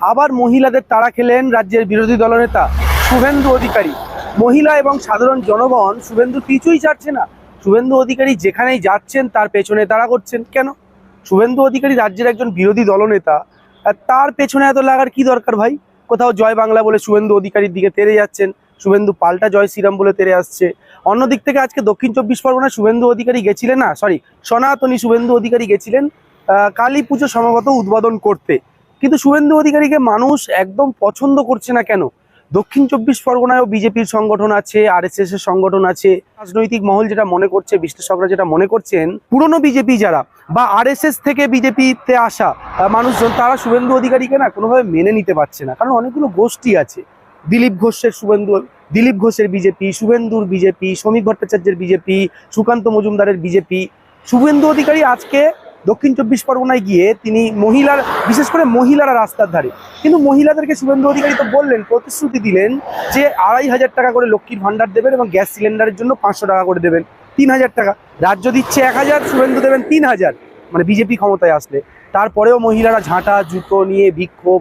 আবার মহিলাদের তাড়া খেলেন রাজ্যের বিরোধী দলনেতা শুভেন্দু অধিকারী। মহিলা এবং সাধারণ জনগণ, শুভেন্দু কিছুই ছাড়ছে না। শুভেন্দু অধিকারী যেখানেই যাচ্ছেন, তার পেছনে তাড়া করছেন। কেন? শুভেন্দু অধিকারী রাজ্যের একজন বিরোধী দলনেতা তার পেছনে এত লাগার কি দরকার ভাই? কোথাও জয় বাংলা বলে শুভেন্দু অধিকারীর দিকে তেরে যাচ্ছেন, শুভেন্দু পাল্টা জয় শ্রীরাম বলে তেরে আসছে। অন্যদিক থেকে আজকে দক্ষিণ চব্বিশ পরগনা শুভেন্দু অধিকারী গেছিলেন না? সরি সনাতনী শুভেন্দু অধিকারী গেছিলেন কালী পুজো সম্ভবত উদ্বোধন করতে। কিন্তু শুভেন্দু অধিকারীকে মানুষ একদম পছন্দ করছে না কেন? দক্ষিণ চব্বিশ পরগনায়ও বিজেপির সংগঠন আছে আর এর সংগঠন আছে, রাজনৈতিক মহল যেটা মনে করছে, বিশ্লেষকরা যেটা মনে করছেন, পুরনো বিজেপি যারা বা আর থেকে বিজেপিতে আসা মানুষজন, তারা শুভেন্দু অধিকারীকে না কোনোভাবে মেনে নিতে পারছে না। কারণ অনেকগুলো গোষ্ঠী আছে। দিলীপ ঘোষের শুভেন্দু, দিলীপ ঘোষের বিজেপি, শুভেন্দুর বিজেপি শ্রমিক ভট্টাচার্যের বিজেপি, সুকান্ত মজুমদারের বিজেপি। শুভেন্দু অধিকারী আজকে দক্ষিণ চব্বিশ পরগনায় গিয়ে তিনি মহিলার, বিশেষ করে মহিলারা রাস্তার ধারে। কিন্তু মহিলাদেরকে শুভেন্দু অধিকারী তো বললেন, প্রতিশ্রুতি দিলেন যে আড়াই হাজার টাকা করে লক্ষ্মীর ভান্ডার দেবেন এবং গ্যাস সিলিন্ডারের জন্য পাঁচশো টাকা করে দেবেন, তিন হাজার টাকা। রাজ্য দিচ্ছে এক হাজার, শুভেন্দু দেবেন তিন হাজার মানে বিজেপি ক্ষমতায় আসলে। তারপরেও মহিলারা ঝাঁটা, জুতো নিয়ে বিক্ষোভ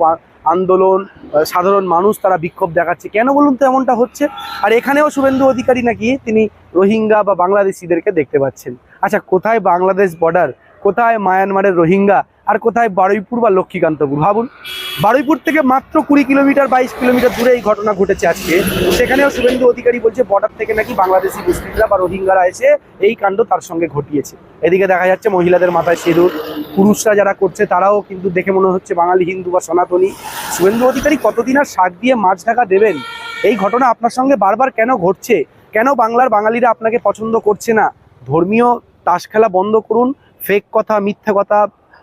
আন্দোলন সাধারণ মানুষ তারা বিক্ষোভ দেখাচ্ছে। কেন বলুন তো এমনটা হচ্ছে? আর এখানেও শুভেন্দু অধিকারী নাকি তিনি রোহিঙ্গা বা বাংলাদেশিদেরকে দেখতে পাচ্ছেন। আচ্ছা কোথায় বাংলাদেশ বর্ডার কোথায় মায়ানমারের রোহিঙ্গা আর কোথায় বারুইপুর বা লক্ষ্মীকান্তপুর? ভাবুন, বারুইপুর থেকে মাত্র কুড়ি কিলোমিটার বাইশ কিলোমিটার দূরে এই ঘটনা ঘটেছে আজকে। সেখানেও শুভেন্দু অধিকারী বলছে বর্ডার থেকে নাকি বাংলাদেশি মুসলিমরা বা রোহিঙ্গারা এসে এই কাণ্ড তার সঙ্গে ঘটিয়েছে। এদিকে দেখা যাচ্ছে মহিলাদের মাথায় সিঁদুর, পুরুষরা যারা করছে তারাও কিন্তু দেখে মনে হচ্ছে বাঙালি, হিন্দু বা সনাতনী। শুভেন্দু অধিকারী, কতদিন আর শাক দিয়ে মাছ ঢাকা দেবেন? এই ঘটনা আপনার সঙ্গে বারবার কেন ঘটছে? কেন বাংলার বাঙালিরা আপনাকে পছন্দ করছে না? ধর্মীয় তাস খেলা বন্ধ করুন ফেক কথা, মিথ্যা কথা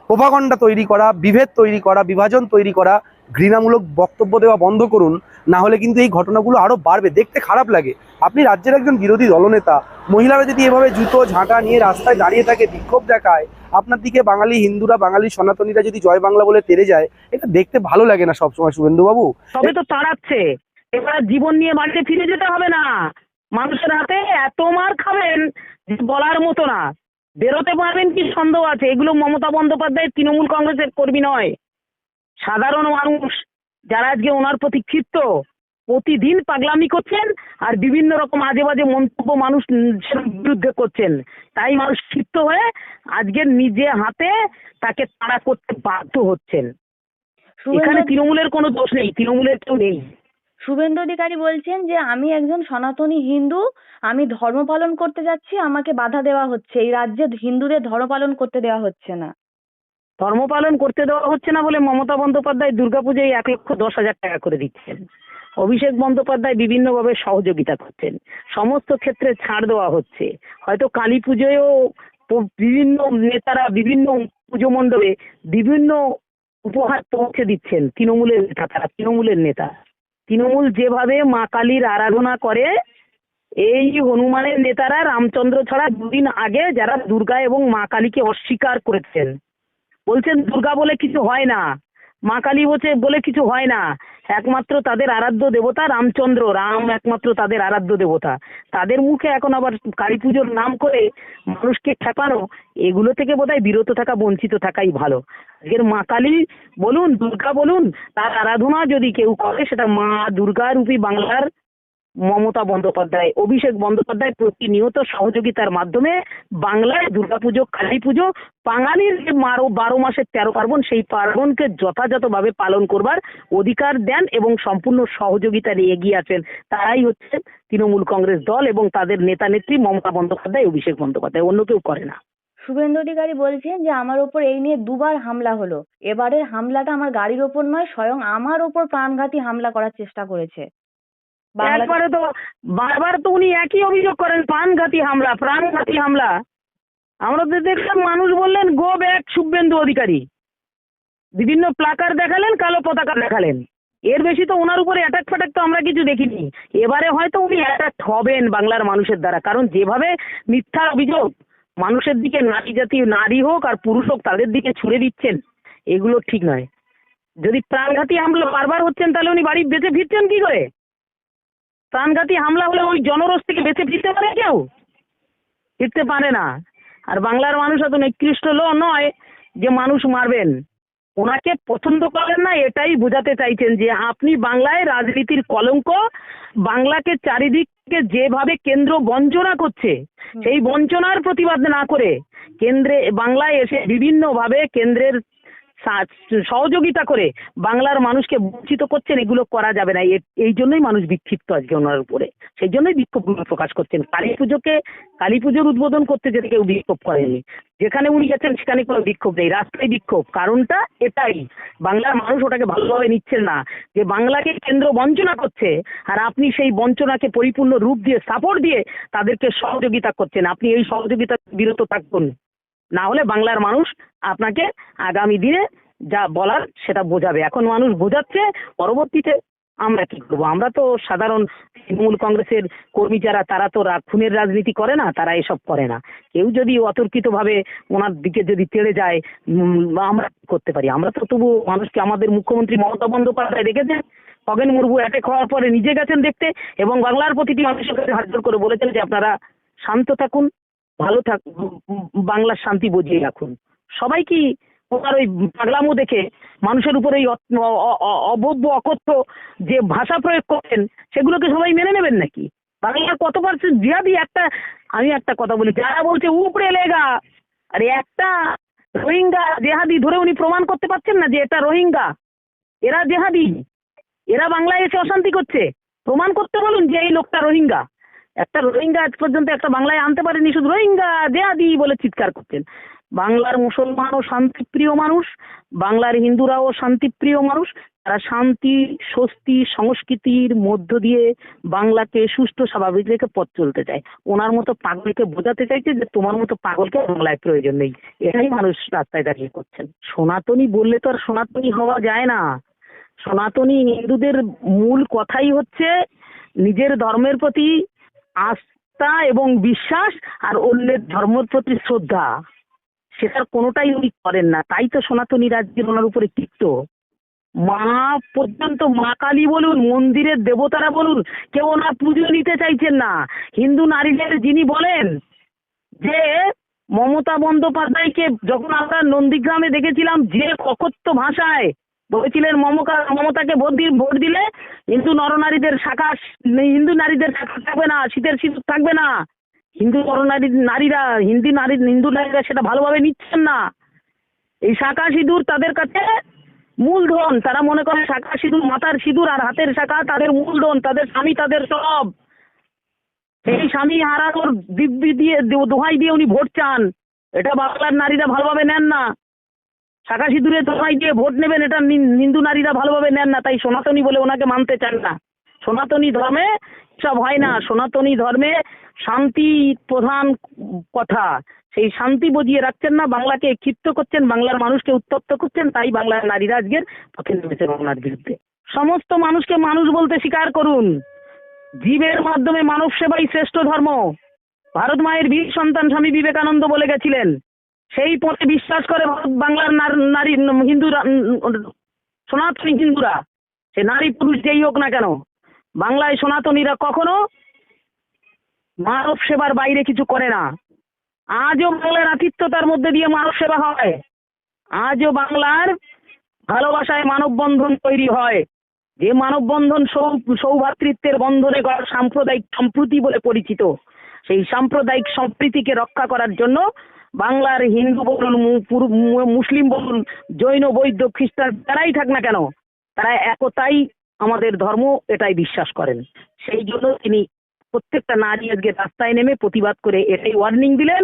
প্রভাগণ্ডা তৈরি করা, বিভেদ তৈরি করা, বিভাজন তৈরি করা, ঘৃণামূলক বক্তব্য দেওয়া বন্ধ করুন, না হলে কিন্তু এই ঘটনাগুলো আরও বাড়বে। দেখতে খারাপ লাগে। আপনি রাজ্যের একজন বিরোধী দলনেতা, মহিলারা যদি এভাবে জুতো, ঝাঁটা নিয়ে রাস্তায় দাঁড়িয়ে থাকে, বিক্ষোভ দেখায়, আপনার দিকে বাঙালি হিন্দুরা, বাঙালি সনাতনীরা যদি জয় বাংলা বলে তেরে যায়, এটা দেখতে ভালো লাগে না সবসময়, শুভেন্দুবাবু। তবে তো তাড়াচ্ছে। এবার জীবন নিয়ে বাড়িতে ফিরে যেতে হবে না। মানুষের হাতে এত মার খাবেন বলার মতো না। বেরোতে পারবেন কি সন্দেহ আছে? এগুলো মমতা বন্দ্যোপাধ্যায় তৃণমূল কংগ্রেসের কর্মী নয়। সাধারণ মানুষ যারা আজকে ওনার প্রতি ক্ষিপ্ত প্রতিদিন পাগলামি করছেন আর বিভিন্ন রকম আজে বাজে মন্তব্য মানুষ বিরুদ্ধে করছেন। তাই মানুষ ক্ষিপ্ত হয়ে আজকে নিজে হাতে তাকে তাড়া করতে বাধ্য হচ্ছেন। এখানে তৃণমূলের কোনো দোষ নেই তৃণমূলের কেউ নেই। শুভেন্দু অধিকারী বলছেন যে, আমি একজন সনাতনী হিন্দু, আমি ধর্ম পালন করতে যাচ্ছি, আমাকে বাধা দেওয়া হচ্ছে। এই রাজ্যে হিন্দুদের ধর্ম পালন করতে দেওয়া হচ্ছে না। ধর্ম পালন করতে দেওয়া হচ্ছে না বলে মমতা বন্দ্যোপাধ্যায় দুর্গাপুজোয় এক লক্ষ দশ হাজার টাকা করে দিচ্ছেন। অভিষেক বন্দ্যোপাধ্যায় বিভিন্নভাবে সহযোগিতা করছেন। সমস্ত ক্ষেত্রে ছাড় দেওয়া হচ্ছে। হয়তো কালী পুজোয়ও বিভিন্ন নেতারা বিভিন্ন পুজো মণ্ডপে বিভিন্ন উপহার পৌঁছে দিচ্ছেন তৃণমূলের নেতা, তারা তৃণমূলের নেতা। তৃণমূল যেভাবে মা কালীর আরাধনা করে, এই হনুমানের নেতারা রামচন্দ্র ছাড়া দুদিন আগে যারা দুর্গা এবং মা কালীকে অস্বীকার করেছেন। বলছেন, দুর্গা বলে কিছু হয় না। মা কালী বলছে, বলে কিছু হয় না। একমাত্র তাদের আরাধ্য দেবতা রামচন্দ্র, রাম একমাত্র তাদের আরাধ্য দেবতা। তাদের মুখে এখন আবার কালী পুজোর নাম করে মানুষকে ঠেকানো, এগুলো থেকে বোধহয় বিরত থাকা, বঞ্চিত থাকাই ভালো। আজকের মা কালী বলুন, দুর্গা বলুন, তার আরাধনা যদি কেউ করে, সেটা মা দুর্গা রূপী বাংলার মমতা বন্দ্যোপাধ্যায়, অভিষেক বন্দ্যোপাধ্যায় প্রতিনিয়ত সহযোগিতার মাধ্যমে বাংলায় দুর্গাপুজো কালী পুজো বাঙালির যে বারো বারো মাসের তেরো পার্বণ, সেই পার্বণকে যথাযথভাবে পালন করবার অধিকার দেন এবং সম্পূর্ণ সহযোগিতা নিয়ে এগিয়ে আছেন। তারাই হচ্ছে তৃণমূল কংগ্রেস দল এবং তাদের নেতা নেত্রী মমতা বন্দ্যোপাধ্যায়, অভিষেক বন্দ্যোপাধ্যায়, অন্য কেউ করে না। শুভেন্দু অধিকারী বলছেন যে, আমার ওপর এই নিয়ে দুবার হামলা হলো। এবারের হামলাটা আমার গাড়ির ওপর নয়, স্বয়ং আমার ওপর প্রাণঘাতী হামলা করার চেষ্টা করেছে। একবারে তো বারবার তো উনি একই অভিযোগ করেন, প্রাণঘাতী হামলা প্রাণঘাতী হামলা। আমরা তো দেখলাম মানুষ বললেন গো ব্যাক শুভেন্দু অধিকারী। বিভিন্ন প্লাকার দেখালেন, কালো পতাকা দেখালেন। এর বেশি তো ওনার উপরে অ্যাটাক ফ্যাটাক তো আমরা কিছু দেখিনি। এবারে হয়তো উনি অ্যাটাক হবেন বাংলার মানুষের দ্বারা, কারণ যেভাবে মিথ্যা অভিযোগ মানুষের দিকে নারী জাতি, নারী হোক আর পুরুষ হোক তাদের দিকে ছুড়ে দিচ্ছেন, এগুলো ঠিক নয়। যদি প্রাণঘাতী হামলা বারবার হচ্ছেন, তাহলে উনি বাড়ি বেঁচে ফিরছেন কি করে? প্রাণঘাতী হামলা হলে ওই জনরোষ থেকে বেঁচে ফিরতে পারে কেউ? ফিরতে পারে না। আর বাংলার মানুষ এত নিকৃষ্ট লো নয় যে মানুষ মারবেন। ওনাকে পছন্দ করেন না এটাই বোঝাতে চাইছেন যে আপনি বাংলায় রাজনীতির কলঙ্ক বাংলাকে চারিদিক থেকে যেভাবে কেন্দ্র বঞ্চনা করছে সেই বঞ্চনার প্রতিবাদ না করে কেন্দ্রে বাংলায় এসে বিভিন্নভাবে কেন্দ্রের সহযোগিতা করে বাংলার মানুষকে বঞ্চিত করছেন, এগুলো করা যাবে না। এই জন্যই মানুষ বিক্ষিপ্ত আজকে ওনার উপরে। সেই জন্যই বিক্ষোভগুলো প্রকাশ করছেন। কালী পুজোকে, কালী পুজোর উদ্বোধন করতে যেতে কেউ বিক্ষোভ করেনি যেখানে উনি গেছেন, সেখানে কোনো বিক্ষোভ নেই। রাস্তায় বিক্ষোভ। কারণটা এটাই। বাংলার মানুষ ওটাকে ভালোভাবে নিচ্ছেন না। যে বাংলাকে কেন্দ্র বঞ্চনা করছে, আর আপনি সেই বঞ্চনাকে পরিপূর্ণ রূপ দিয়ে সাপোর্ট দিয়ে তাদেরকে সহযোগিতা করছেন। আপনি এই সহযোগিতা বিরত থাকুন। না হলে বাংলার মানুষ আপনাকে আগামী দিনে যা বলার সেটা বোঝাবে। এখন মানুষ বোঝাচ্ছে, পরবর্তীতে আমরা কি করব? আমরা তো সাধারণ তৃণমূল কংগ্রেসের কর্মী যারা, তারা তো খুনের রাজনীতি করে না, তারা এসব করে না। কেউ যদি অতর্কিতভাবে ওনার দিকে যদি তেড়ে যায় আমরা করতে পারি? আমরা তো তবু মানুষকে আমাদের মুখ্যমন্ত্রী মমতা বন্দ্যোপাধ্যায় দেখেছেন? খগেন মুর্মু অ্যাটেক হওয়ার পরে নিজে গেছেন দেখতে এবং বাংলার প্রতিটি মানুষের কাছে হাত জোর করে বলেছেন যে আপনারা শান্ত থাকুন ভালো থাক, বাংলার শান্তি বজিয়ে রাখুন। সবাই কি ওনার ওই পাগলামো দেখে মানুষের উপরে এই অভব্য অকথ্য যে ভাষা প্রয়োগ করেন, সেগুলোকে সবাই মেনে নেবেন নাকি? বাংলার কত পার্সেন্ট জিহাদি? একটা, আমি একটা কথা বলি, যারা বলছে উপরে লেগা, আরে একটা রোহিঙ্গা জেহাদি ধরে উনি প্রমাণ করতে পারছেন না যে এটা রোহিঙ্গা? এরা জেহাদি। এরা বাংলায় এসে অশান্তি করছে। প্রমাণ করতে বলুন যে এই লোকটা রোহিঙ্গা। একটা রোহিঙ্গা আজ পর্যন্ত একটা বাংলায় আনতে পারেনি, শুধু রোহিঙ্গা জেহাদি বলে চিৎকার করছেন বাংলার মুসলমানও শান্তিপ্রিয় মানুষ, বাংলার হিন্দুরাও শান্তিপ্রিয় মানুষ। তারা শান্তি, স্বস্তি, সংস্কৃতির মধ্য দিয়ে বাংলাকে সুষ্ঠু, স্বাভাবিক রেখে পথ চলতে চায়। ওনার মতো পাগলকে বোঝাতে চাইছে যে তোমার মতো পাগলকে বাংলায় প্রয়োজন নেই। এটাই মানুষ রাস্তায় দাঁড়িয়ে করছেন। সনাতনী বললে তো আর সনাতনী হওয়া যায় না। সনাতনী হিন্দুদের মূল কথাই হচ্ছে নিজের ধর্মের প্রতি আস্থা এবং বিশ্বাস আর অন্যের ধর্মের প্রতি শ্রদ্ধা সেটার কোনোটাই উনি করেন না। তাই তো সনাতনী রাজ্যের ওনার উপরে তিক্ত। মা পর্যন্ত মা কালী বলুন, মন্দিরের দেবতারা বলুন, কেউ ওনার পুজো নিতে চাইছেন না। হিন্দু নারীদের যিনি বলেন যে মমতা বন্দ্যোপাধ্যায়কে যখন আমরা নন্দীগ্রামে দেখেছিলাম, যে ককত্য ভাষায় বলেছিলেন মমতা, মমতাকে ভোট দিয়ে ভোট দিলে হিন্দু নরনারীদের শাখা, হিন্দু নারীদের শাখা থাকবে না, শীতের সিঁদুর থাকবে না। হিন্দু নরনারী, নারীরা, হিন্দু নারী, হিন্দু নারীরা সেটা ভালোভাবে নিচ্ছেন না। এই শাখা সিঁদুর তাদের কাছে মূলধন তারা মনে করে শাখা সিঁদুর, মাথার সিঁদুর আর হাতের শাখা তাদের মূলধন তাদের স্বামী, তাদের সব। সেই স্বামী হারানোর দিব্যি দিয়ে দোহাই দিয়ে উনি ভোট চান। এটা বাংলার নারীরা ভালোভাবে নেন না। শাখা সিঁদুরে দোহাই দিয়ে ভোট নেবেন, এটা হিন্দু নারীরা ভালোভাবে নেন না, তাই সনাতনী বলে ওনাকে মানতে চান না। সনাতনী ধর্মে সব হয় না। সনাতনী ধর্মে শান্তি প্রধান কথা। সেই শান্তি বজিয়ে রাখছেন না, বাংলাকে ক্ষিপ্ত করছেন, বাংলার মানুষকে উত্তপ্ত করছেন, তাই বাংলার নারীরা আজকের পথে নেমেছেন ওনার বিরুদ্ধে। সমস্ত মানুষকে মানুষ বলতে স্বীকার করুন। জীবের মাধ্যমে মানব সেবাই শ্রেষ্ঠ ধর্ম। ভারত মায়ের বীর সন্তান স্বামী বিবেকানন্দ বলে গেছিলেন। সেই পথে বিশ্বাস করে বাংলার নারী হিন্দুরা সনাতনী হিন্দুরা, সে নারী পুরুষ যেই হোক না কেন, বাংলায় সনাতনীরা কখনো মানব সেবার বাইরে কিছু করে না। আজও বাংলার আতিথ্যতার মধ্যে দিয়ে মানব সেবা হয়। আজও বাংলার ভালোবাসায় মানববন্ধন তৈরি হয়। যে মানববন্ধন সৌ- সৌভ্রাতৃত্বের বন্ধনে করা সাম্প্রদায়িক সম্প্রীতি বলে পরিচিত, সেই সাম্প্রদায়িক সম্প্রীতিকে রক্ষা করার জন্য বাংলার হিন্দু বলুন মুসলিম বলুন, জৈন, বৈদ্য, খ্রিস্টান, যারাই থাক না কেন, তারা একতাই আমাদের ধর্ম, এটাই বিশ্বাস করেন। সেই জন্য তিনি প্রত্যেকটা নারী আজকে রাস্তায় নেমে প্রতিবাদ করে এটাই ওয়ার্নিং দিলেন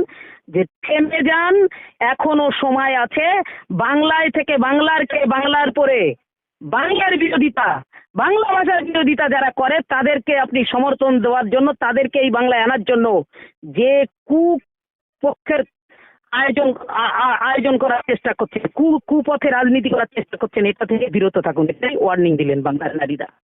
যে, থেমে যান, এখনও সময় আছে, বাংলায় থেকে বাংলার কে বাংলার পরে। বাংলার বিরোধিতা, বাংলা ভাষার বিরোধিতা যারা করে, তাদেরকে আপনি সমর্থন দেওয়ার জন্য, তাদেরকে এই বাংলায় আনার জন্য যে কুপক্ষের আয়োজন আয়োজন করার চেষ্টা করছেন। কু, কুপথে রাজনীতি করার চেষ্টা করছেন। এটা থেকে বিরত থাকুন। এটাই ওয়ার্নিং দিলেন বাংলার নারীরা।